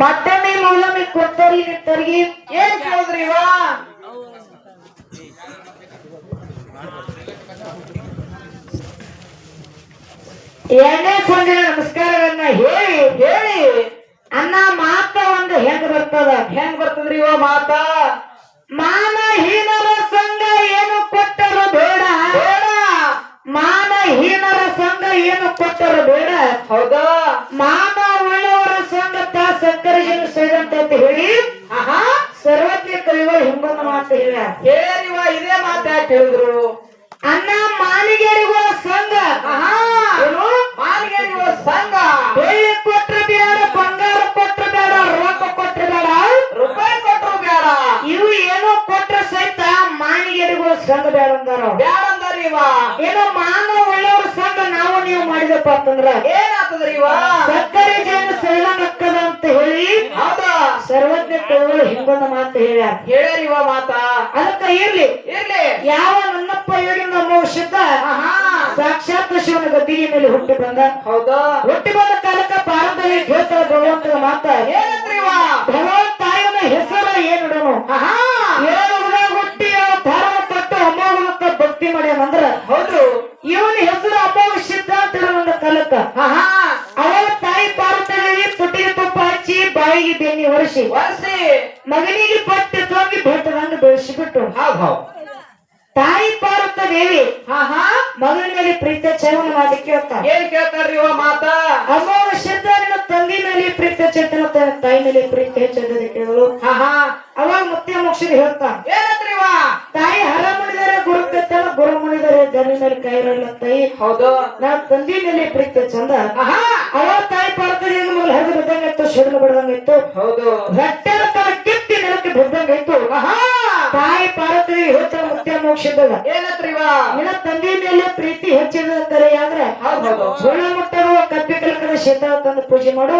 ಮತ್ತೊಮ್ಮೆ ಮೂಲಮಿ ಕೊತ್ತರಿ ನಿತ್ತರಿಗೆ ಏನ್ ಕೇಳಿದ್ರಿ ಏನೇ ಕೊಂದಿನ ನಮಸ್ಕಾರಗಳನ್ನ ಹೇಳಿ ಹೇಳಿ. ಅನ್ನ ಮಾತ ಒಂದು ಹೆಂಗ್ ಬರ್ತದ? ಹೆಂಗ್ ಬರ್ತದ್ರಿ ಇವ ಮಾತ? ಮಾನಹೀನರ ಸಂಘ ಏನು ಕೊಟ್ಟರು ಬೇಡ. ಬೇಡ. ಮಾನಹೀನರ ಸಂಘ ಸಂಘ ಅಂದಾರ. ಬ್ಯಾಡ ಬೇಡ ಇವ. ಏನೋ ಮಾನವ ಒಳ್ಳೆಯವ್ರ ಸಂಘ ನಾವು ನೀವು ಮಾಡಿದಪ್ಪ ಅಂತಂದ್ರ? ಏನಾಗ್ತದ್ರಿ ಇವ? ಸಕ್ಕರೆ ಜನ ಸೈಲಂಗಕ್ಕದ ಅಂತ ಹೇಳಿ ಹೌದಾ? ಸರ್ವಜ್ಞ ಕವಿಗಳು ಹಿಂಗೊಂದು ಮಾತು ಹೇಳ್ಯಾರ. ಹೇಳ್ಯಾರಿ ಇವ ಮಾತ. ಅದಕ್ಕ ಇರ್ಲಿ. ಇರ್ಲಿ. ಯಾವ ನನ್ನಪ್ಪ ಹೇಳಿ ನಮ್ಮ ಆಹಾ. ಸಾಕ್ಷಾತ್ ಶಿವನ ಗದ್ದಿಗೆ ಮೇಲೆ ಹುಟ್ಟಿ ಬಂದ. ಹೌದಾ? ಹುಟ್ಟಿ ಬಂದ ಕಾಲಕ್ಕ ಭಾರತದಲ್ಲಿ ಹೇಳ್ತಾರ ಭಗವಂತನ ಮಾತ. ಏನಂತ್ರಿ ಇವ? ಭಗವಂತ ಅವಳ ತಾಯಿ ಪಾರ್ವತಿಗೆ ತುಟಿಗೆ ತುಪ್ಪ ಹಚ್ಚಿ ಬಾಯಿಗೆ ಬೆನ್ನಿ ಹೊರಿಸಿ ವರ್ಷಿ ಮಗನಿಗೆ ಪಟ್ಟಿ ತೋಗಿ ಬೆಟ್ಟದಂಗ ಬೆಳೆಸಿಬಿಟ್ಟು. ಹೌದ್ ಹೌದ್ ತಾಯಿ ಪಾರ್ವತ ದೇವಿ ಹಾ ಮಗನ ಮೇಲೆ ಪ್ರೀತ ಚೇತನ ಮಾಡಿ ಕೇಳ್ತಾರೆ ಏನ್ ಕೇಳ್ತಾರ್ರಿ ಇವ ಮಾತ? ಅಮೋಘ ಸಿದ್ಧಾಂತ ತಂಗಿ ಮೇಲೆ ಪ್ರೀತ ಚೇತನ ತಾಯಿ ಮೇಲೆ ಪ್ರೀತಿ ಹೆಚ್ಚದ ಕೇಳಲು ಹಾ ಅವಾಗ ಮತ್ತೆ ಮೋಕ್ಷದ ಹೇಳ್ತಾರ ಏನಂತ್ರಿ ಇವ? ತಾಯಿ ಹರ ಮುಣಿದರೆ ಗುರು ಮುನಿದರೆ ಗುರು ಮೇಲೆ ಕೈರಲ್ಲ ತಾಯಿ. ಹೌದು. ನಾ ತಂದಿ ಮೇಲೆ ಪ್ರೀತಿ ಚಂದ. ಅವಾಗ ತಾಯಿ ಪಾರ್ವತಿ ಮೊದಲು ಹೆಗ ಬಿದ್ದಂಗಿತ್ತು ಸಿಡಿಲು ಬಿಡದಂಗಿತ್ತು ಹೌದು. ರಟ್ಟೆನ ತನ ಕಿತ್ತಿ ನೆಲಕ್ಕೆ ಬಿದ್ದಂಗಿತ್ತು ತಾಯಿ ಪಾರ್ವತಿ ಹೆಚ್ಚ ಮುತ್ಯ ಇವ? ನಿನ್ನ ತಂದಿ ಮೇಲೆ ಪ್ರೀತಿ ಹೆಚ್ಚಿದ ಕರೆ ಆದ್ರೆ ಸುಳ್ಳ ಮುಟ್ಟರುವ ಕಪ್ಪಿ ಕಲಕದ ಶೀತ ತಂದು ಪೂಜೆ ಮಾಡು.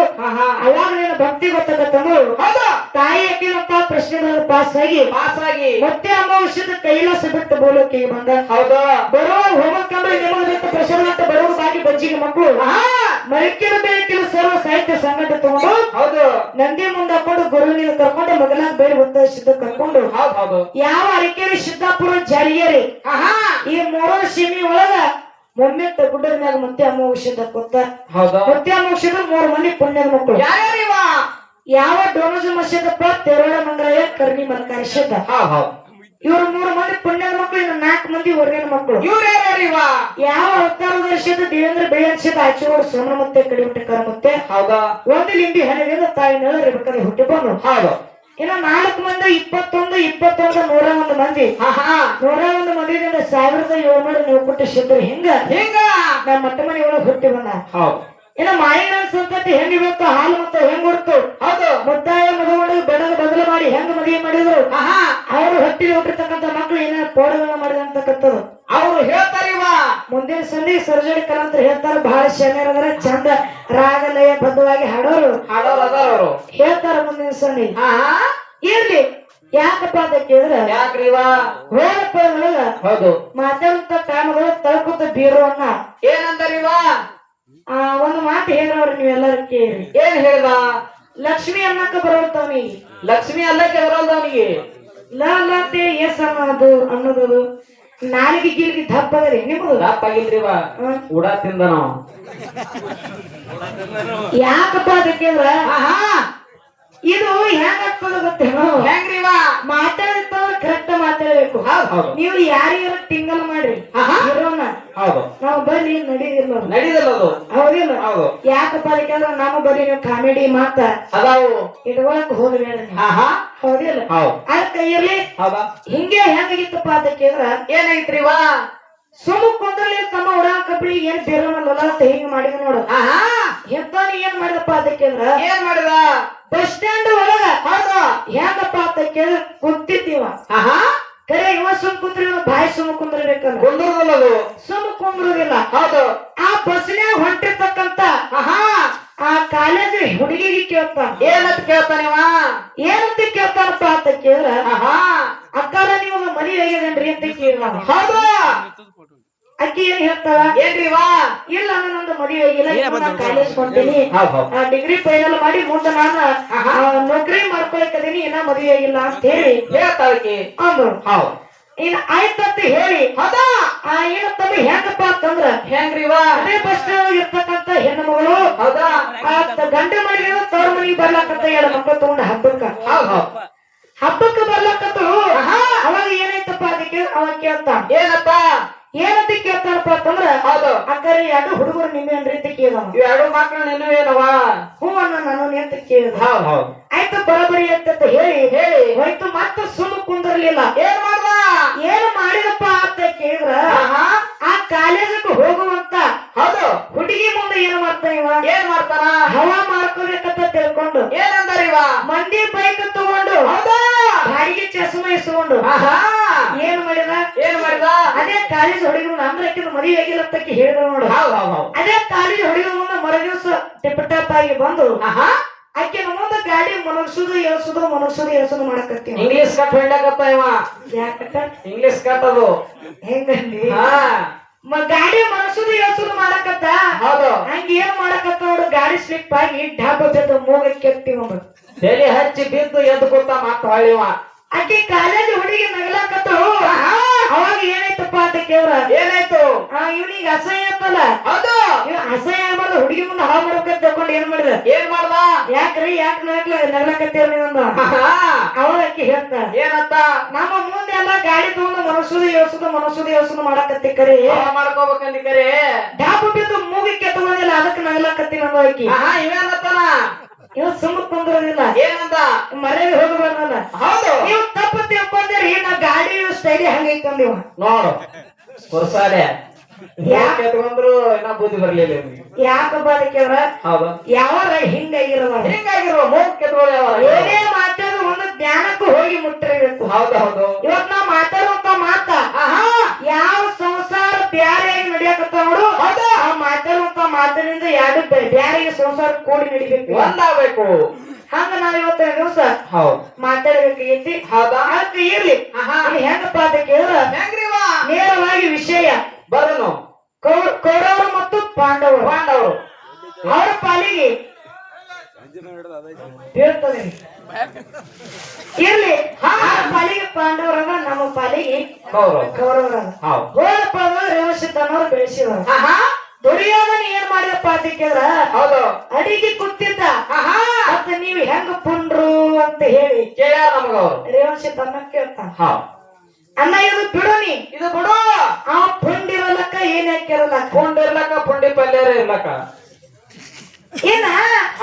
ಅವಾಗ ನಿನ್ನ ಭಕ್ತಿ ಗೊತ್ತಾಗತ್ತಂದು ಹೌದು. ತಾಯಿ ಹಾಕಿದಂತ ಪ್ರಶ್ನೆಗಳನ್ನು ಪಾಸ್ ಆಗಿ ಪಾಸ್ ಆಗಿ ಮತ್ತೆ ಅಮಾವಾಸ್ಯದ ಕೈಲಾಸ ಬಿಟ್ಟು ಬೋಲಕ್ಕೆ ಬಂದ. ಹೌದಾ. ಬರೋ ಹೋಗಕ್ಕಂದ್ರೆ ನಿಮಗೆ ಪ್ರಶ್ನೆ ಅಂತ ಬರೋ ಬಾಗಿ ಬಜ್ಜಿಗೆ ಮಕ್ಕಳು ಆಹಾ. ಮರಿಕಿನ ಬೇಕಿನ ಸರ್ವ ಸಾಹಿತ್ಯ ಸಂಘಟ ತಗೊಂಡು ಹೌದು. ನಂದಿ ಮುಂದೆ ಗುರು ಗುರುವಿನ ಕರ್ಕೊಂಡು ಮಗಲಾಗ ಬೇರೆ ಒತ್ತಾಯಿಸಿದ್ದು ಕರ್ಕೊಂಡು ಹೌದ್ ಹೌದು. ಯಾವ ಅರಕೆರೆ ಸಿದ್ದಾಪುರ ಜಾರಿಯರಿ? ಈ ಮೂರು ಸಿಮಿ ಒಳಗ ಮೊನ್ನೆ ಗುಡ್ಡದ ಮ್ಯಾಗ ಮತ್ತೆ ಅಮಾವಾಸ್ಯದ ಕೊತ್ತ ಹೌದಾ. ಮತ್ತೆ ಅಮಾವಾಸ್ಯದ ಮೂರು ಮಂದಿ ಪುಣ್ಯದ ಮಕ್ಕಳು. ಯಾವ ಡೋನಜ ಮಸ್ಯದಪ್ಪ ತೆರೋಳ ಮಂಗರಾಯ ಕರ್ಣಿ ಮಲ್ಕಾರಿ ಶಬ್ದ ಇವ್ರ ಮೂರು ಮಂದಿ ಪುಣ್ಯದ ಮಕ್ಕಳು ಇನ್ನು ನಾಲ್ಕು ಮಂದಿ ಹೊರಗಿನ ಮಕ್ಕಳು ಯಾವ ಅವತಾರದ ವರ್ಷದ ದೇವೇಂದ್ರ ಶೇತ ಆಚೆಗೋಡು ಸೋಮನ ಮತ್ತೆ ಕಡಿಮೆ ಕರ್ಮತ್ತೆ ಹೌದಾ? ಒಂದು ಲಿಂಬಿ ಹಣದಿಂದ ತಾಯಿ ನೆಲ ಬೇಕಾದ್ರೆ ಹುಟ್ಟಿ ಬಂದು. ಹೌದು. ಇನ್ನು ನಾಲ್ಕು ಮಂದಿ ಇಪ್ಪತ್ತೊಂದು ಇಪ್ಪತ್ತೊಂದು ನೂರ ಒಂದು ಮಂದಿ. ನೂರ ಒಂದು ಮಂದಿದಿಂದ ಸಾವಿರದ ಏಳ್ನೂರ ನೀವು ಕೊಟ್ಟ ಶಬ್ದ ಹಿಂಗ ಹಿಂಗ? ನಮ್ಮ ಮಟ್ಟ ಮನೆಯೊಳಗೆ ಹುಟ್ಟಿ ಬಂದ. ಹೌದು. ಇನ್ನು ಮಾಯಣ ಸಂತತಿ ಹೆಂಗ್ ಇವತ್ತು ಹಾಲು ಮತ್ತು ಹೆಂಗ್ ಹೌದು. ಮುದ್ದಾಯ ಮದುವೆ ಬೆಡಗ ಬದಲು ಮಾಡಿ ಹೆಂಗ್ ಮದುವೆ ಮಾಡಿದ್ರು? ಅವರು ಹೊಟ್ಟಿಗೆ ಹುಟ್ಟಿರ್ತಕ್ಕಂಥ ಮಕ್ಕಳು ಏನ ಪೋಡಗಳನ್ನ ಮಾಡಿದಂತಕ್ಕಂಥದ್ದು ಅವ್ರು ಹೇಳ್ತಾರೆ ಇವ. ಮುಂದಿನ ಸಂಧಿ ಸರ್ಜರಿ ಕಲಾಂತರ ಹೇಳ್ತಾರ ಬಹಳ ಶನಿಯರದ್ರ ಚಂದ ರಾಗ ಲಯ ಬದ್ಧವಾಗಿ ಹಾಡೋರು. ಹಾಡೋರು ಅದಾರ ಅವರು. ಹೇಳ್ತಾರ ಮುಂದಿನ ಸಂಧಿ. ಇರ್ಲಿ. ಯಾಕಪ್ಪ ಅಂತ ಕೇಳಿದ್ರೆ ಮಾತಾಡುವಂತ ಕಾಮಗಳು ಹೌದು. ಮಾತಾಡುತ್ತ ಟೈಮ್ಗಳು ತಳ್ಕೊತ ಬೀರುವನ್ನ. ಏನಂತಾರ ಇವ? ಆ ಒಂದು ಮಾತು ಹೇಳೋರು ನೀವೆಲ್ಲರೂ ಕೇಳಿ. ಏನ್ ಹೇಳ್ದ? ಲಕ್ಷ್ಮಿ ಅನ್ನಕ್ಕ ಬರುವಂತವನಿಗೆ ಲಕ್ಷ್ಮಿ ಅಲ್ಲಕ್ಕೆ ಬರೋಲ್ದ ಅವನಿಗೆ? ಲತೆ ಎಸ್ ಅನ್ನೋದು. ಅನ್ನೋದದು ನಾಲಿಗೆ ಗೀಲಿಗೆ ದಪ್ಪ ಅದರಿ ನಿಮ್ಮದು? ದಪ್ಪ ಆಗಿಲ್ರಿ ಇವ ಉಡ ತಿಂದ ನಾವು. ಯಾಕಪ್ಪ ಅದಕ್ಕೆ ಆಹಾ! ಇದು ಹೆಂಗಾಗ್ತದ ಗೊತ್ತೇನು? ಹೆಂಗ್ರಿ ಇವ ಮಾತಾಡಿರ್ತವ್ರ ಕರೆಕ್ಟ್ ಮಾತಾಡಬೇಕು ನೀವು ಯಾರಿಗಾರ ಟಿಂಗಲ್ ಮಾಡ್ರಿ. ಆಹಾ. ಇರೋನ. ಹೌದು. ನಾವು ಬಲಿ ನಡೀದಿಲ್ಲ. ನಡೀದಲ್ಲ ಅದು. ಹೌದಿಲ್ಲ. ಹೌದು. ಯಾಕಪ್ಪ ಅದಕ್ಕೆ ನಮ್ಮ ಬರೀ ನೀವು ಕಾಮಿಡಿ ಮಾತ ಅದಾವು. ಇಟ್ಕೊಳಕ್ ಹೋಗ್ಬೇಡ ಹೌದಿಲ್ಲ. ಹೌದು. ಅದಕ್ಕೆ ಇರ್ಲಿ. ಹಿಂಗೆ ಹೆಂಗಾಗಿತ್ತಪ್ಪ ಅದಕ್ಕೆ ಏನಾಗಿತ್ರಿ ವಾ? ಸುಮ್ಮ ಕುಂದ್ರಲ್ಲಿ ತಮ್ಮ ಉಡಾ ಕಬ್ಬಳಿ ಏನ್ ಬೇರೋನಲ್ಲ ಅಂತ ಹಿಂಗ್ ಮಾಡಿದ ನೋಡು. ಎಂತಾನಿ ಏನ್ ಮಾಡಿದಪ್ಪ ಅದಕ್ಕೆ ಏನ್ ಮಾಡಿದ? ಬಸ್ ಸ್ಟ್ಯಾಂಡ್ ಒಳಗ. ಹೌದು. ಹೆಂಗಪ್ಪ ಅಂತ ಕೇಳಿದ್ರೆ ಕುಂತಿದ್ದೀವ. ಕರೆ ಇವ ಸುಮ್ ಕುಂದ್ರಿ ಬಾಯಿ ಸುಮ್ ಕುಂದ್ರಬೇಕಲ್ಲ ಕುಂದ್ರದಲ್ಲ ಅದು. ಸುಮ್ಮ ಕುಂದ್ರುದಿಲ್ಲ. ಹೌದು. ಆ ಬಸ್ನ್ಯಾಗ ಹೊಂಟಿರ್ತಕ್ಕಂತ ಆಹಾ ಆ ಕಾಲೇಜ್ ಹುಡುಗಿಗೆ ಕೇಳ್ತಾನ ಏನಂತ ಕೇಳ್ತಾನಿವ ಏನಂತ ಕೇಳ್ತಾನಪ್ಪ ಅಂತ ಕೇಳ್ರ ಆಹಾ. ಅಕ್ಕಾರ ನೀವು ಮನಿ ಹೇಗಿದೇನ್ರಿ? ಅಂತ ಕೇಳ ಹೌದು. ಅಕ್ಕಿ ಏನ್ ಹೇಳ್ತಾಳ? ಏನ್ರಿವಾ ಇಲ್ಲ ನಂದು ಮದುವೆ ಆಗಿಲ್ಲ ಕಾಲೇಜ್ ಕೊಂತೀನಿ ಡಿಗ್ರಿ ಫೈನಲ್ ಮಾಡಿ ಮುಂದೆ ನಾನು ನೌಕರಿ ಮಾಡ್ಕೊಳಕದೀನಿ ಇನ್ನ ಮದುವೆ ಆಗಿಲ್ಲ ಅಂತ ಹೇಳಿ. ಹೇಳ್ತಾಳಕಿ ಅಂದ್ರು. ಇನ್ ಆಯ್ತಂತ ಹೇಳಿ. ಹೌದಾ? ಆ ಏನ ತಮ್ಮ ಹೆಂಗಪ್ಪ ಅಂತಂದ್ರ? ಹೆಂಗ್ರಿವಾ ಅದೇ ಬಸ್ ಇರ್ತಕ್ಕಂತ ಹೆಣ್ಣು ಮಗಳು ಹೌದಾ ಗಂಡ ಮನೆಗೆ ತವ್ರ ಮನೆಗೆ ಬರ್ಲಾಕಂತ ಹೇಳ ಮಕ್ಕಳು ತಗೊಂಡ ಹಬ್ಬಕ್ಕ. ಹಬ್ಬಕ್ಕ ಬರ್ಲಾಕತ್ತು ಆಹಾ. ಅವಾಗ ಏನಾಯ್ತಪ್ಪ ಅದಕ್ಕೆ ಅವಾಗ ಕೇಳ್ತಾ ಏನಪ್ಪ? ಏನಂತ ಕೇಳ್ತಾನಪ್ಪ ಅಂತಂದ್ರ ಹೌದು. ಅಕ್ಕರೆ ಎರಡು ಹುಡುಗರು ನಿಮ್ಮೆ ರೀತಿ ಅಂತ ಇವ್ ಎರಡು ಮಕ್ಕಳು ನೀನು ಏನವ? ಹ್ಞೂ ಅಣ್ಣ ನಾನು ಅಂತ ಕೇಳಿದ. ಹೌದ್ ಹೌದು. ಆಯ್ತು ಬರಬರಿ ಅಂತ ಹೇಳಿ. ಹೇಳಿ. ಹೋಯ್ತು ಮತ್ತೆ ಸುಮ್ಮ ಕುಂದಿರ್ಲಿಲ್ಲ. ಏನ್ ಮಾಡ್ದ? ಏನು ಮಾಡಿದಪ್ಪ ಅಂತ ಕೇಳಿದ್ರ ಆ ಕಾಲೇಜಕ್ಕೆ ಹೋಗುವಂತ ಹೌದು. ಹುಡುಗಿ ಮುಂದೆ ಏನು ಮಾಡ್ತಾನ ಇವ? ಏನ್ ಮಾಡ್ತಾನ? ಹವಾ ಮಾಡ್ಕೋಬೇಕಂತ ತಿಳ್ಕೊಂಡು ಏನಂದಾರಿವ ಮಂದಿ ಬೈಕ್ ತಗೊಂಡು ಹೌದಾ? ಗಾಡಿಗೆ ಚಸ್ಮ ಇಸ್ಕೊಂಡು ಆಹಾ. ಏನ್ ಮಾಡಿದ? ಏನ್ ಮಾಡಿದ? ಅದೇ ಕಾಲೇಜ್ ಹುಡುಗರು ಅಂದ್ರೆ ಆಕಿನ ಮದುವೆ ಆಗಿರತ್ತಕ್ಕೆ ಹೇಳಿದ್ರು ನೋಡು. ಹೌದ್ ಹೌದ್ ಹೌದ್. ಅದೇ ಕಾಲೇಜ್ ಹುಡುಗರು ಮುಂದೆ ಮರ ದಿವಸ ಟಿಪ್ ಟಾಪ್ ಆಗಿ ಬಂದು ಆಹಾ. ಆಕಿನ ಮುಂದೆ ಗಾಡಿ ಮನಗ್ಸುದು ಎಳ್ಸುದು ಮನಗ್ಸುದು ಎಳ್ಸುದು ಮಾಡಕತ್ತಿ ಇಂಗ್ಲಿಷ್ ಕಟ್ ಹೇಳಕತ್ತ ಇವ. English cut? ಅದು. ಹೆಂಗಂದಿ? ಗಾಡಿ ಮನಸ್ಸುದು ಯೋಚನೆ ಮಾಡಕತ್ತ? ಹೌದು. ಹಂಗ ಏನ್ ಮಾಡಕತ್ತ ನೋಡು ಗಾಡಿ ಸ್ಲಿಪ್ ಆಗಿ ಡಾಬ ಬಿದ್ದು ಮೂಗ ಕೆತ್ತಿ ನೋಡು ತಲೆ ಹಚ್ಚಿ ಬಿದ್ದು ಎದ್ದು ಕೂತ ಮಾತ್ರ ಹೊಳ್ಳಿವ ಆಕಿ ಕಾಲೇಜ್ ಹುಡುಗಿ ನಗಲಾಕತ್ತು. ಅವಾಗ ಏನಾಯ್ತಪ್ಪ ಅಂತ ಕೇಳ ಏನಾಯ್ತು? ಇವನಿಗೆ ಅಸಹ್ಯ ಅಂತಲ್ಲ. ಅದು ಅಸಹ್ಯ ಆಗ್ಬಾರ್ದು ಹುಡುಗಿ ಮುಂದೆ ಹಾಳು ಮಾಡ್ಬೇಕಂತ ತಗೊಂಡು ಏನ್ ಮಾಡಿದ? ಏನ್ ಮಾಡ್ದ? ಯಾಕ್ರಿ ಯಾಕೆ ನಗ್ಲ ನಗ್ಲಾಕತ್ತೀರ ನೀವೊಂದು. ಅವಾಗ ಆಕಿ ಹೇಳ್ತ ಏನಂತ? ನಮ್ಮ ಮುಂದೆ ಎಲ್ಲ ಗಾಡಿ ತಗೊಂಡು ಮನಸುದು ಯೋಸುದು ಮನಸುದು ಯೋಸುದು ಮಾಡಕತ್ತಿ ಕರಿ. ಮಾಡ್ಕೋಬೇಕಂತ ಮಾಡ್ಕೋಬೇಕಂದಿ ಕರೆ. ಡಾಬು ಬಿದ್ದು ಮೂಗಿಗೆ ತಗೊಂಡಿಲ್ಲ ಅದಕ್ಕೆ ನಗಲಾಕತ್ತಿ ನಮ್ಮ ಆಕಿ. ಹಾ ಇವೇನಂತಾನ ಇವ್ ಸುಮ್ಮ ಕುಂದ್ರದಿಲ್ಲ. ಏನಂತ ಮರ್ಯಾದೆ ಹೋಗಬಾರ್ದಲ್ಲ. ಹೌದು. ನೀವು ತಪ್ಪು ತಿಳ್ಕೊಂಡ್ರಿ ನಾ ಗಾಡಿ ಸ್ಟೈಲಿ ಹಂಗೈತೆ ನೀವು. ನೋಡು ಹೊರಸಾಲೆ ಯಾಕೆ ಎತ್ಕೊಂಡ್ರು ಇನ್ನ ಬುದ್ಧಿ ಬರ್ಲಿಲ್ಲ ಯಾಕೆ ಅವ್ರ? ಹೌದು. ಯಾವಾಗ ಹಿಂಗಾಗಿರೋದ ಹಿಂಗಾಗಿರೋ ಮೂಗ್ ಕೆತ್ಕೊಳ್ಳಿ ಏನೇ ಮಾತಾಡೋ ಒಂದು ಜ್ಞಾನಕ್ಕೂ ಹೋಗಿ ಮುಟ್ಟಿರಬೇಕು. ಹೌದು ಹೌದು. ಇವತ್ ನಾ ಮಾತಾಡುವಂತ ಮಾತಿನಿಂದ ಯಾರು ಬ್ಯಾರಿಗೆ ಸಂಸಾರ ಕೂಡಿ ನಡಿಬೇಕು. ಒಂದಾಗಬೇಕು. ಹಂಗ ನಾವ್ ಇವತ್ತಿನ ದಿವಸ ಹೌದು. ಮಾತಾಡ್ಬೇಕಾಗೈತಿ ಹೌದಾ? ಅದಕ್ಕೆ ಇರ್ಲಿ. ಹೆಂಗಪ್ಪ ಅಂತ ಕೇಳಿದ್ರ? ನೇರವಾಗಿ ವಿಷಯ. ಬರನು. ಕೌರವರು ಮತ್ತು ಪಾಂಡವರು. ಪಾಂಡವರು. ಅವರ ಪಾಲಿಗೆ ಹೇಳ್ತದೆ ಇರ್ಲಿ. ಹಾ ಪಾಲಿಗೆ ಪಾಂಡವರ ನಮ್ಮ ಪಾಲಿಗೆ ಕೌರವ ಕೌರವರ ಹೌದು. ಹೋದಪ್ಪ ರೇವಸಿದ್ದನವ್ರು ಬೆಳೆಸಿದವರು. ಆಹಾ. ದುರ್ಯೋಧನ ಏನ್ ಮಾಡಿದಪ್ಪ ಅಂತ ಕೇಳಿದ್ರ? ಹೌದು. ಅಡಿಗೆ ಕುತ್ತಿದ್ದ ಮತ್ತೆ ನೀವು ಹೆಂಗ ಪುಂಡ್ರು ಅಂತ ಹೇಳಿ. ಕೇಳ್ಯಾರ ನಮಗ ಅವ್ರು. ತನ್ನ ಕೇಳ್ತಾನ ಅನ್ನ ಇದು ಬಿಡೋನಿ ಇದು ಬಿಡು. ಆ ಪುಂಡಿರಲಕ್ಕ ಏನ್ ಹಾಕಿರಲ್ಲ ಪುಂಡಿರ್ಲಕ್ಕ ಪುಂಡಿ ಪಲ್ಯ ಇರ್ಲಕ್ಕ. ಏನ?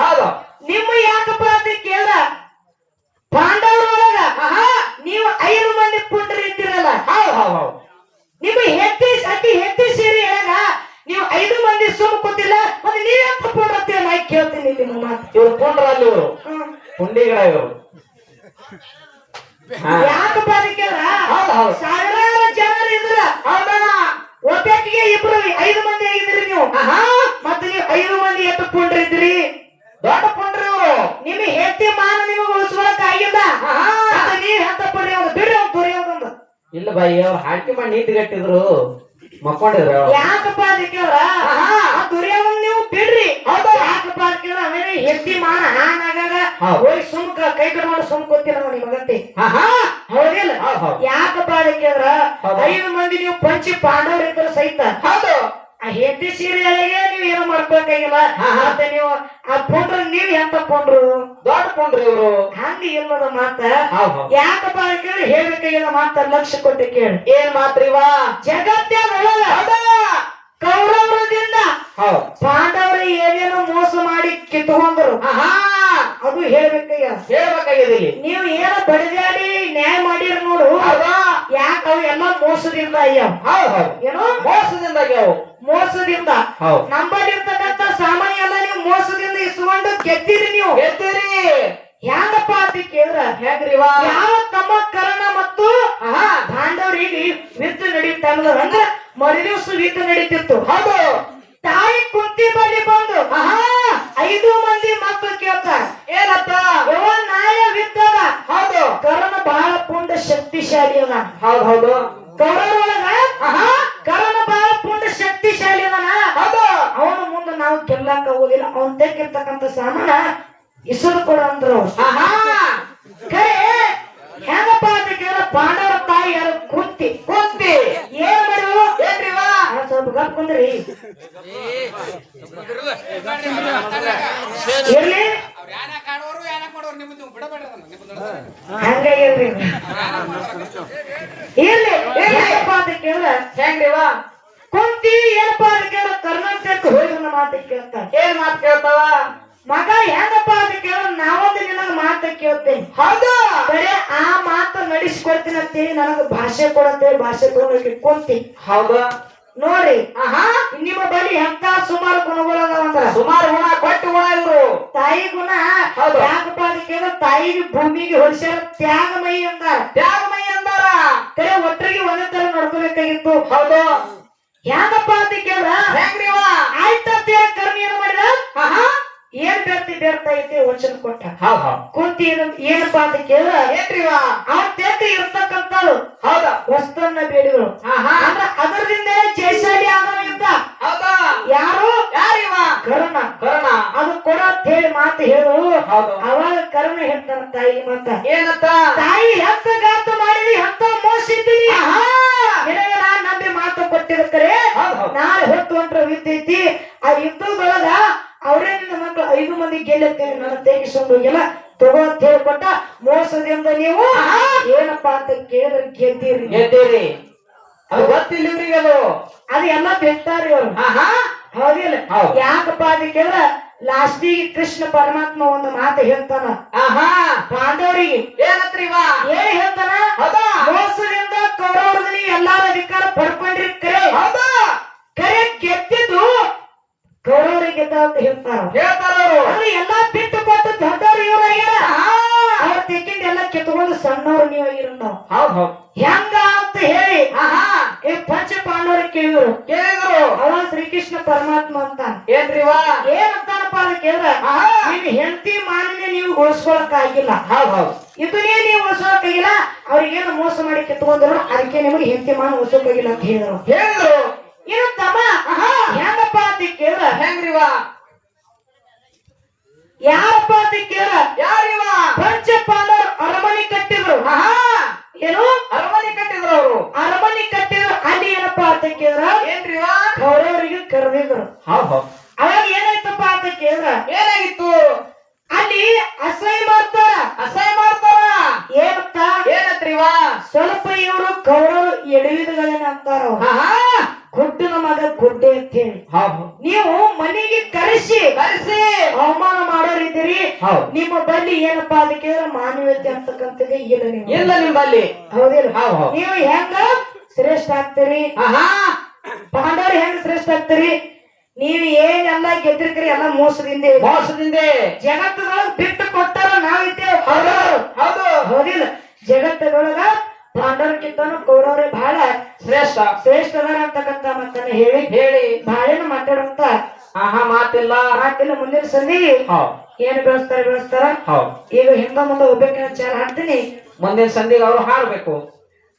ಹೌದು. ನಿಮ್ಮ ಯಾಕಪ್ಪ ಅಂತ ಕೇಳ ಪಾಂಡವರೊಳಗ ನೀವು ಐದು ಮಂದಿ ಪುಂಡ್ರಿ ಇದ್ದೀರಲ್ಲ. ಹೌದು ಹೌದು ಹೌದು. ನಿಮ್ಮ ಹೆತ್ತಿ ಅತಿ ಹೆತ್ತಿ ಸೇರಿ ಹೇಳಗ ನೀವು ಐದು ಮಂದಿ ಸುಮ್ ಕೂತಿಲ್ಲ ಮತ್ತೆ ನೀವೆಂತ ಪುಂಡ್ರತ್ತೀರ ನಾ ಕೇಳ್ತೀನಿ ನಿಮ್ಮ ಮಾತು. ಇವ್ರು ಪುಂಡ್ರಲ್ಲಿ ಇವರು. ಹ್ಮ್. ಪುಂಡಿಗಳ ಇವರು. ಅಂತ ಹೌದು ಹೌದು. ಸಾವಿರಾರು ಜನರು ಇದ್ರ. ಒಬ್ಬಾಕಿಗೆ ಇಬ್ರು ಐದು ಮಂದಿ ಆಗಿದ್ರಿ ನೀವು. ಮತ್ತೆ ನೀವು ಐದು ಮಂದಿ ಎತ್ತ ಪುಂಡ್ರಿ ಇದ್ರಿ ದೊಡ್ಡ ಪುಂಡ್ರಿ ಇವರು. ನಿಮ್ಮ ಹೆತ್ತಿ ಮಾನ ನಿಮಗೆ ಉಳಿಸ್ಕೊಳಕ್ ಆಗಿಲ್ಲ. ನೀವ್ ಪುಂಡ್ರಿ ಅವ್ನು ಬಿಡ್ರಿ ಅವ್ನು ದುರ್ಯೋಧನ ಇಲ್ಲ ಬಾಯಿ ಅವ್ರು ಹಾಕಿ ಮಾಡಿ ನೀಟ್ ಗಟ್ಟಿದ್ರು. ಮಕ್ಕೊಂಡಿದ್ರು ಯಾಕಪ್ಪ ಅದಕ್ಕೆ ಅವ್ರ ಆಹಾ. ಆ ದುರ್ಯೋಧನ ನೀವು ಬಿಡ್ರಿ. ಹೌದು. ಯಾಕಪ್ಪ ಅದಕ್ಕೆ ಆಮೇಲೆ ಹೆತ್ತಿ ಮಾನ. ಹಾನಾಗಾಗ. ಹೋಗಿ ಸುಮ್ಕ ಕೈ ಕಟ್ಕೊಂಡು ಸುಮ್ ಕೂತಿಲ್ಲ ನಾವು ನಿಮಗತ್ತೆ ಆಹಾ! ಹೌದಿಲ್ಲ? ಹೌದು ಹೌದು. ಯಾಕಪ್ಪ ಅದಕ್ಕೆ ಅಂದ್ರ ಐದು ಮಂದಿ ನೀವು ಪಂಚಿ ಪಾಂಡವರು ಇದ್ರು ಸಹಿತ ಹೌದು. ಆ ಹೆತ್ತಿ ಸೀರೆಗಳಿಗೆ ನೀವು ಏನು ಮಾಡ್ಬೇಕಾಗಿಲ್ಲ. ಮತ್ತೆ ನೀವು ಆ ಪುಂಡ್ರ ನೀವ್ ಎಂತ ಕೊಂಡ್ರು ದೊಡ್ಡ ಪುಂಡ್ರಿ ಇವರು. ಹಂಗ ಇಲ್ಲದ ಮಾತ? ಯಾಕಪ್ಪ ಕೇಳಿ ಹೇಳ್ಬೇಕಾಗಿಲ್ಲ ಮಾತ ಲಕ್ಷ ಕೊಟ್ಟು ಕೇಳಿ. ಏನ್ ಮಾತ್ರಿವ ಜಗತ್ತೇ ಹೌದಾ. ಕೌರವರದಿಂದ ಪಾಂಡವರು ಏನೇನೋ ಮೋಸ ಮಾಡಿ ಕಿತ್ಕೊಂಡ್ರು ಆಹಾ ಅದು ಹೇಳ್ಬೇಕಯ್ಯ. ಹೇಳ್ಬೇಕಾಗಿದೆ ಇಲ್ಲಿ ನೀವು ಏನ ಬಡಿದಾಡಿ ನ್ಯಾಯ ಮಾಡಿರ ನೋಡು. ಯಾಕ ಅವು ಎಲ್ಲ ಮೋಸದಿಂದ ಅಯ್ಯ? ಏನೋ? ಮೋಸದಿಂದ ಅವು. ಮೋಸದಿಂದ. ಹೌದು. ನಂಬಲ್ಲಿರ್ತಕ್ಕಂಥ ಸಾಮಾನ್ಯ ಎಲ್ಲ ನೀವು ಮೋಸದಿಂದ ಇಸ್ಕೊಂಡು ಗೆದ್ದಿರಿ ನೀವು. ಗೆದ್ದಿರಿ. ಹೆಂಗಪ್ಪ ಅಂತ ಕೇಳಿದ್ರ? ಹೆಂಗ್ರಿವ ಯಾವ ತಮ್ಮ ಕರಣ ಮತ್ತು ಪಾಂಡವರಿಗೆ ಯುದ್ಧ ನಡೀತಾ ಅಂದ್ರೆ ಮರುದಿವಸ ಯುದ್ಧ ನಡೀತಿತ್ತು. ಹೌದು. ತಾಯಿ ಕುಂತಿ ಬಳಿ ಬಂದು ಆಹಾ ಐದು ಮಂದಿ ಮಕ್ಕಳು ಕೇಳ್ತಾರ ಏನಪ್ಪ? ಯಾವ ನಾಯ ಬಿದ್ದದ ಹೌದು. ಕರಣ ಬಹಳ ಪುಂಡ ಶಕ್ತಿಶಾಲಿ ಅದ ಹೌದು ಹೌದು. ಕರಡೊಳಗ ಆಹಾ ಕರಣ ಬಹಳ ಪುಂಡ ಶಕ್ತಿಶಾಲಿ ಅದನ. ಹೌದು. ಅವನ ಮುಂದೆ ನಾವು ಗೆಲ್ಲಕ್ ಆಗೋದಿಲ್ಲ ಅವನ್ ತೆಗಿರ್ತಕ್ಕಂಥ ಸಾಮಾನ ಇಸರು ಕೊಡ ಅಂದ್ರು. ಕರೆ ಹೆಂಗಪ್ಪ ಅಂತ ಕೇಳ ಪಾಂಡವರ ತಾಯಿ ಯಾರು? ಕುತ್ತಿ ಕುತ್ತಿ ಏನ್ ಗಪ್ ಕುಂದ್ರಿ ಇರ್ಲಿ. ಹಂಗಾಗಿರ್ರಿ ಇರ್ಲಿ. ಏನಪ್ಪ ಅಂತ ಕೇಳ ಹೆಂಗ್ರಿವ ಕುಂತಿ ಏನಪ್ಪ ಅಂತ ಕೇಳ ಕರ್ನಾಟಕ ಹೋಗಿ ಮಾತು ಕೇಳ್ತಾನೆ ಏನ್ ಮಾತ್ ಕೇಳ್ತಾವ? ಮಗ ಹೆಂಗಪ್ಪ ಅಂತ ಕೇಳ ನಾವೊಂದು ನಿನಗ ಮಾತು ಕೇಳ್ತೇನೆ. ಹೌದು. ಬರೇ ಆ ಮಾತು ನಡೆಸ್ಕೊಡ್ತೀನಿ ಅಂತೇಳಿ ನನಗ ಭಾಷೆ ಕೊಡತ್ತೇಳಿ ಭಾಷೆ ತಗೊಂಡೋಗಿ ಕುಂತಿ. ಹೌದು. ನೋಡ್ರಿ. ಆಹಾ. ನಿಮ್ಮ ಬಳಿ ಎಂತ ಸುಮಾರು ಗುಣಗಳದಾವಂದ್ರ ಸುಮಾರು ಗುಣ ಕೊಟ್ಟು ಗುಣ ಇವ್ರು. ತಾಯಿ ಗುಣ ಹೌದು. ಯಾಕಪ್ಪ ತಾಯಿ ಭೂಮಿಗೆ ಹೊಲಿಸ್ಯಾರ? ತ್ಯಾಗಮಯಿ ಅಂದಾರ. ತ್ಯಾಗಮಯಿ ಅಂದಾರ. ಕರೆ ಒಟ್ಟರಿಗೆ ಒಂದೇ ತರ ನೋಡ್ಕೋಬೇಕಾಗಿತ್ತು. ಹೌದು. ಯಾಕಪ್ಪ ಅಂತ ಕೇಳ ಹೆಂಗ್ರಿವ? ಆಯ್ತಂತ ಕರ್ಮ ಏನು ಮಾಡಿದ? ಆಹಾ. ಏನ್ ಬೇಡ್ತಾ ಐತಿ ವಚನ ಕೊಟ್ಟ? ಕುಂತಿ ಏನು- ಏನಪ್ಪಾ ಅಂತ ಕೇಳ? ಏನ್ರಿವ? ಆ ಇರ್ತಕ್ಕಂಥದ್ದು ಹೌದಾ? ವಸ್ತುವನ್ನ ಬೇಡಿಗಳು ಆಹಾ ಅಂದ್ರ ಅದರಿಂದ ಜಯಶಾಲಿ ಆಗವ ಯುದ್ಧ ಹೌದ? ಯಾರು? ಯಾರಿವ? ಕರ್ಣ. ಕರ್ಣ. ಅದು ಕೊಡ ಅಂತ ಹೇಳಿ ಮಾತು ಹೇಳು. ಹೌದು. ಅವಾಗ ಕರ್ಣ ಹೇಳ್ತಾನ ತಾಯಿ ಮತ್ತ ಏನಂತ? ತಾಯಿ ಹತ್ತ ಗಾತ ಮಾಡಿದಿ ಹತ್ತ ಮೋಸಿದ್ದೀನಿ ನಿನಗೆ ನಾನ್ ನಂಬಿ ಮಾತು ಕೊಟ್ಟಿರ್ತಾರೆ. ನಾಳೆ ಹೊತ್ತು ಅಂತ ವಿದ್ಯೈತಿ ಆ ಯುದ್ಧದೊಳಗ ಅವರೇ ನಿನ್ನ ಮಕ್ಕಳು ಐದು ಮಂದಿ ಗೆಲ್ಲತ್ತೇವೆ ನನ್ನ ತೆಗಿಸ್ಕೊಂಡು ಹೋಗಿಲ್ಲ ತಗೋ ಅಂತ ಹೇಳ್ಕೊಟ್ಟ ಮೋಸದಿಂದ ನೀವು ಏನಪ್ಪಾ ಅಂತ ಕೇಳಿದ್ರೆ ಗೆದ್ದೀರಿ. ಗೆದ್ದೀರಿ. ಅದು ಗೊತ್ತಿಲ್ಲ ಇವ್ರಿಗೆ ಅದು. ಅದು ಎಲ್ಲ ಬೆಟ್ಟಾರಿ ಅವ್ರು. ಹೌದಿಲ್ಲ ಹೌದ್. ಯಾಕಪ್ಪ ಅದು ಕೇಳ ಲಾಸ್ಟಿಗೆ ಕೃಷ್ಣ ಪರಮಾತ್ಮ ಒಂದು ಮಾತು ಹೇಳ್ತಾನ. ಆಹಾ. ಪಾಂಡವರಿಗೆ. ವಾ ಏನ್ ಹೇಳ್ತಾನ? ಮೋಸದಿಂದ ಕೌರವರದಲ್ಲಿ ಎಲ್ಲಾರ ಅಧಿಕಾರ ಪಡ್ಕೊಂಡ್ರಿ ಕರೆ ಹೌದಾ? ಕರೆ ಗೆದ್ದಿದ್ದು ಕೌರವರಿಗೆ ಗೆದ್ದ ಅಂತ ಹೇಳ್ತಾರ. ಆದ್ರೆ ಎಲ್ಲಾ ಬಿಟ್ಟು ಕೊಟ್ಟು ದೊಡ್ಡವ್ರು ಇವ್ರ ಅವ್ರ ತೆಕ್ಕಿಂದ ಎಲ್ಲ ಕಿತ್ಕೊಂಡು ಸಣ್ಣವ್ರು ನೀವು ಹೌದ್ ಹೌದ್. ಹೆಂಗ ಅಂತ ಹೇಳಿ. ಆಹಾ. ಈ ಪಂಚ ಪಾಂಡವರು ಕೇಳಿದ್ರು. ಕೇಳಿದ್ರು. ಅವ ಶ್ರೀಕೃಷ್ಣ ಪರಮಾತ್ಮ ಅಂತ ಏನ್ರಿ ಏನಂತಾನಪ್ಪ ಅಂತ ಕೇಳಿದ್ರ ನಿಮ್ ಹೆಂಡತಿ ಮಾಲಿನ್ಯ ನೀವು ಉಳಿಸ್ಕೊಳಕ್ ಆಗಿಲ್ಲ ಹೌದ್ ಹೌದ್. ಇದನ್ನೇ ನೀವು ಉಳಿಸೋಕ್ ಆಗಿಲ್ಲ ಅವ್ರಿಗೇನು ಮೋಸ ಮಾಡಿ ಕಿತ್ಕೊಂಡ್ರು ಅದಕ್ಕೆ ನಿಮಗೆ ಹೆಂಡತಿ ಮಾನ ಉಳಿಸೋಕ್ ಆಗಿಲ್ಲ ಅಂತ ಹೇಳಿದ್ರು. ಹೇಳಿದ್ರು. ಏನು ತಮ್ಮ ಹೆಂಗಪ್ಪ ಅಂತ ಕೇಳಿದ್ರ ಹೆಂಗ್ರಿವ ಯಾರಪ್ಪ ಅಂತ ಕೇಳಿದ್ರ ಯಾರಿವ ಪಂಚ ಪಾಂಡವರು ಅರಮನೆ ಕಟ್ಟಿದ್ರು ಆಹಾ ಏನು ಅರಮನೆ ಕಟ್ಟಿದ್ರು ಅವರು ಅರಮನೆ ಕಟ್ಟಿದ್ರು ಅಲ್ಲಿ ಏನಪ್ಪಾ ಅಂತ ಕೇಳಿದ್ರ ಏನ್ರಿವ ಕೌರವರಿಗೆ ಕರೆದಿದ್ರು ಹೌದ್ ಹೌದ್ ಅವಾಗ ಏನಾಯ್ತಪ್ಪ ಅಂತ ಕೇಳಿದ್ರ ಏನಾಗಿತ್ತು ಅಲ್ಲಿ ಅಸಹ್ಯ ಮಾಡ್ತಾರ ಅಸಹ್ಯ ಮಾಡ್ತಾರ ಏನಂತ ಏನಂತ್ರಿವ ಸ್ವಲ್ಪ ಇವರು ಕೌರವರು ಎಡವಿದಗಳೇನ ಅಂತಾರ ಅವ್ರು. ಆಹಾ ಗುಡ್ಡನ ಮಗ ಗುಡ್ಡೆ ಅಂತ ಹೇಳಿ ಹೌದ್ ಹೌದ್ ನೀವು ಕರೆಸಿ ಕರೆಸಿ ಅವಮಾನ ಮಾಡೋರಿದ್ದೀರಿ. ನಿಮ್ಮ ಬಲ್ಲಿ ಏನಪ್ಪಾ ಅದಕ್ಕೆ ಮಾನವೀಯತೆ ಅಂತಕ್ಕಂಥದ್ದೇ ಇಲ್ಲ ನೀವು. ಇಲ್ಲ ನಿಮ್ಮಲ್ಲಿ ಹೌದಿಲ್ಲ? ಹೌದ್ ಹೌದ್. ನೀವು ಹೆಂಗ ಶ್ರೇಷ್ಠ ಆಗ್ತೀರಿ? ಪಾಂಡವರು ಹೆಂಗ್ ಶ್ರೇಷ್ಠ ಆಗ್ತೀರಿ? ನೀವು ಏನೆಲ್ಲ ಗೆದ್ದಿರ್ತೀರಿ ಎಲ್ಲ ಮೋಸದಿಂದ. ಮೋಸದಿಂದ. ಜಗತ್ತದೊಳಗ ಬಿಟ್ಟು ಕೊಟ್ಟಾರ ನಾವಿದ್ದೇವೆ ಹೌದು ಹೌದು. ಹೌದಿಲ್ಲ? ಜಗತ್ತದೊಳಗ ಪಾಂಡವರ್ಗಿಂತನೂ ಕೌರವರೇ ಬಹಳ ಶ್ರೇಷ್ಠ. ಶ್ರೇಷ್ಠ ಅಂತಕ್ಕಂತ ಮಾತನ್ನ ಹೇಳಿ. ಹೇಳಿ. ಬಾಳೆನ ಮಾತಾಡುವಂತ ಆಹಾ ಮಾತಿಲ್ಲ. ಮಾತಿನ ಮುಂದಿನ ಸಂಧಿ ಏನ್ ಬೆಳೆಸ್ತಾರ ಬೆಳೆಸ್ತಾರ? ಈಗ ಹಿಂದ ಮುಂದೆ ಹೋಗ್ಬೇಕನ್ನ ಚಾರ ಹಾಡ್ತೀನಿ ಮುಂದಿನ ಸಂಧಿಗೆ ಅವ್ರು ಹಾಡ್ಬೇಕು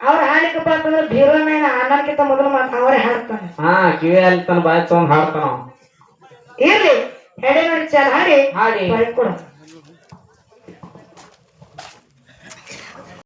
ಅವ್ರ ಹಾಡಿಕಪ್ಪ ಅಂತಂದ್ರೆ ಭೀರಣ್ಣ ಅನ್ನಕ್ಕಿಂತ ಮೊದಲು ಮಾತು ಅವರೇ ಹಾಡ್ತಾನೆ ಹಾ ಕಿವಿ ಅಲ್ಲಿ ತನ ಬಾಯ್ ತಗೊಂಡ್ ಹಾಡ್ತಾನ ಇರ್ಲಿ. ಹೆಡೆ ನೋಡಿ ಚಾರ ಹಾಡಿ. ಹಾಡಿ. ಕೊಡು.